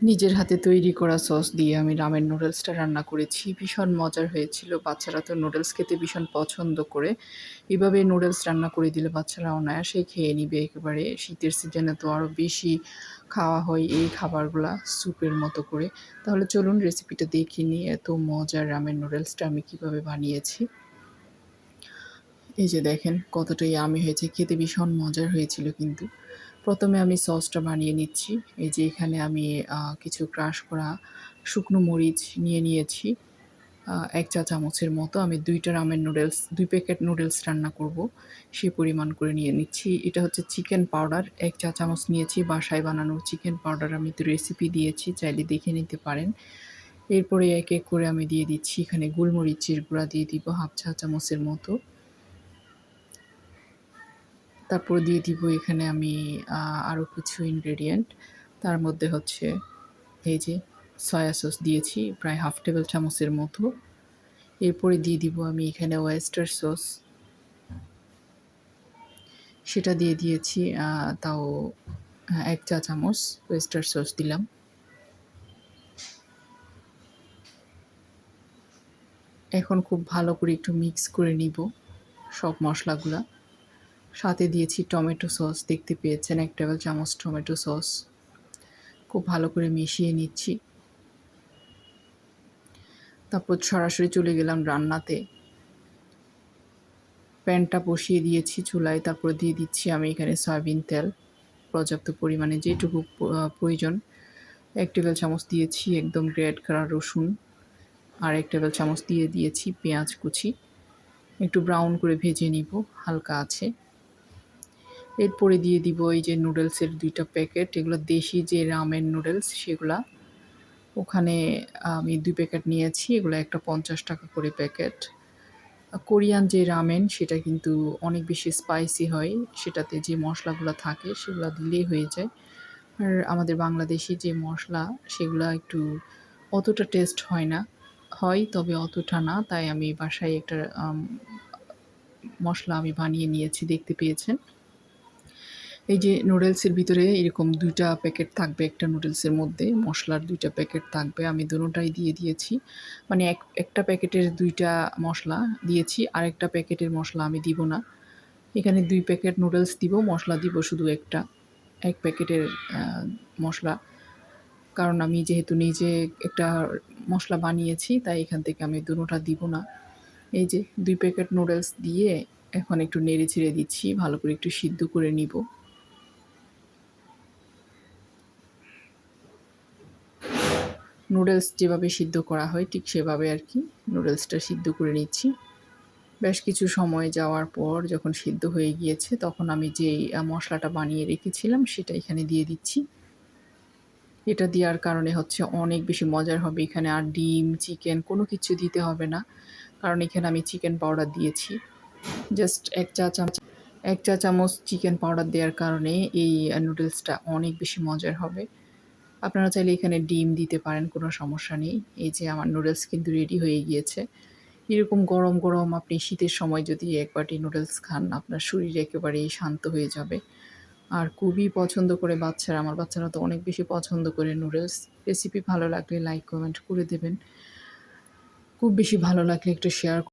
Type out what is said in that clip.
নিজের হাতে তৈরি করা সস দিয়ে আমি রামের নুডলসটা রান্না করেছি। ভীষণ মজার হয়েছিল। বাচ্চারা তো নুডলস খেতে ভীষণ পছন্দ করে। এভাবে নুডলস রান্না করে দিলে বাচ্চারা অনায়াসেই খেয়ে নিবে একেবারে। শীতের সিজনে তো আরও বেশি খাওয়া হয় এই খাবারগুলা স্যুপের মতো করে। তাহলে চলুন রেসিপিটা দেখে নিই এত মজার রামের নুডলসটা আমি কীভাবে বানিয়েছি। এই যে দেখেন, কতটাই আমি হয়েছে। খেতে ভীষণ মজার হয়েছিল কিন্তু। প্রথমে আমি সসটা বানিয়ে নিচ্ছি। এই যে এখানে আমি কিছু ক্রাশ করা শুকনো মরিচ নিয়ে নিয়েছি। এক চা চামচের মতো। আমি দুইটা রামের নুডলস, দুই প্যাকেট নুডলস রান্না করব। সে পরিমাণ করে নিয়ে নিচ্ছি। এটা হচ্ছে চিকেন পাউডার। এক চা চামচ নিয়েছি। বাসায় বানানো চিকেন পাউডার আমি তো রেসিপি দিয়েছি। চাইলে দেখে নিতে পারেন। এরপরে এক এক করে আমি দিয়ে দিচ্ছি। এখানে গোলমরিচের গুঁড়া দিয়ে দিব হাফ চা চামচের মতো। তারপর দিয়ে দিব এখানে আমি আরও কিছু ইনগ্রেডিয়েন্ট তার মধ্যে হচ্ছে এই যে সয়া সস দিয়েছি, প্রায় হাফ টেবিল চামচের মতো। এরপরে দিয়ে দিব আমি এখানে ওয়েস্টার সস সেটা দিয়ে দিয়েছি তাও এক চা চামচ ওয়েস্টার সস দিলাম। এখন খুব ভালো করে একটু মিক্স করে নিব সব মশলাগুলা। সাথে দিয়েছি টমেটো সস। দেখতে পেয়েছেন এক টেবিল চামচ টমেটো সস। খুব ভালো করে মিশিয়ে নিচ্ছি। তারপর সরাসরি চলে গেলাম রান্নাতে। প্যানটা বসিয়ে দিয়েছি চুলায়, তারপর দিয়ে দিচ্ছি আমি এখানে সয়াবিন তেল। পর্যাপ্ত পরিমাণে যেটুকু প্রয়োজন। এক টেবিল চামচ দিয়েছি একদম গ্রেড করা রসুন। আর এক টেবিল চামচ দিয়ে দিয়েছি পেঁয়াজ কুচি। একটু ব্রাউন করে ভেজে নিব, হালকা আছে। এরপরে দিয়ে দিব এই যে নুডলসের দুইটা প্যাকেট, এগুলো দেশি যে রামেন নুডলস সেগুলা। ওখানে আমি দুই প্যাকেট নিয়েছি, এগুলো একটা পঞ্চাশ টাকা করে প্যাকেট। কোরিয়ান যে রামেন, সেটা কিন্তু অনেক বেশি স্পাইসি হয়, সেটাতে যে মশলাগুলো থাকে সেগুলো দিলেই হয়ে যায়। আর আমাদের বাংলাদেশি যে মশলা, সেগুলো একটু অতটা টেস্ট হয় না, হয় তবে অতটা না, তাই আমি বাসায় একটা মশলা আমি বানিয়ে নিয়েছি, দেখতে পেয়েছেন। এই যে নুডলসের ভিতরে এরকম দুইটা প্যাকেট থাকবে, একটা নুডলসের মধ্যে, মশলার দুইটা প্যাকেট থাকবে, আমি দুটোটাই দিয়ে দিয়েছি। মানে এক, একটা প্যাকেটের দুইটা মশলা দিয়েছি, আর একটা প্যাকেটের মশলা আমি দিব না। এখানে দুই প্যাকেট নুডলস দিব, মশলা দিব শুধু একটা, এক প্যাকেটের মশলা। কারণ আমি যেহেতু নিজে একটা মশলা বানিয়েছি, তাই এখান থেকে আমি দুটোটা দিব না। এই যে দুই প্যাকেট নুডলস দিয়ে এখন একটু নেড়ে ছেড়ে দিচ্ছি, ভালো করে একটু সিদ্ধ করে নিব। নুডলস যেভাবে সিদ্ধ করা হয়, ঠিক সেভাবে আর কি নুডলসটা সিদ্ধ করে নিচ্ছি। বেশ কিছু সময় যাওয়ার পর যখন সিদ্ধ হয়ে গিয়েছে, তখন আমি যেই মশলাটা বানিয়ে রেখেছিলাম, সেটা এখানে দিয়ে দিচ্ছি। এটা দেওয়ার কারণে হচ্ছে অনেক বেশি মজার হবে। এখানে আর ডিম, চিকেন কোনো কিছু দিতে হবে না, কারণ এখানে আমি চিকেন পাউডার দিয়েছি। জাস্ট এক চা চামচ, এক চা চামচ চিকেন পাউডার দেওয়ার কারণে এই নুডলসটা অনেক বেশি মজার হবে। আপনারা চাইলে এখানে ডিম দিতে পারেন, কোনো সমস্যা নেই। এই যে আমার নুডলস কিন্তু রেডি হয়ে গিয়েছে। এরকম গরম গরম আপনি শীতের সময় যদি একবারটি নুডলস খান, আপনার শরীর একেবারেই শান্ত হয়ে যাবে। আর খুবই পছন্দ করে বাচ্চারা, আমার বাচ্চারা তো অনেক বেশি পছন্দ করে নুডলস। রেসিপি ভালো লাগলে লাইক কমেন্ট করে দেবেন। খুব বেশি ভালো লাগলে একটু শেয়ার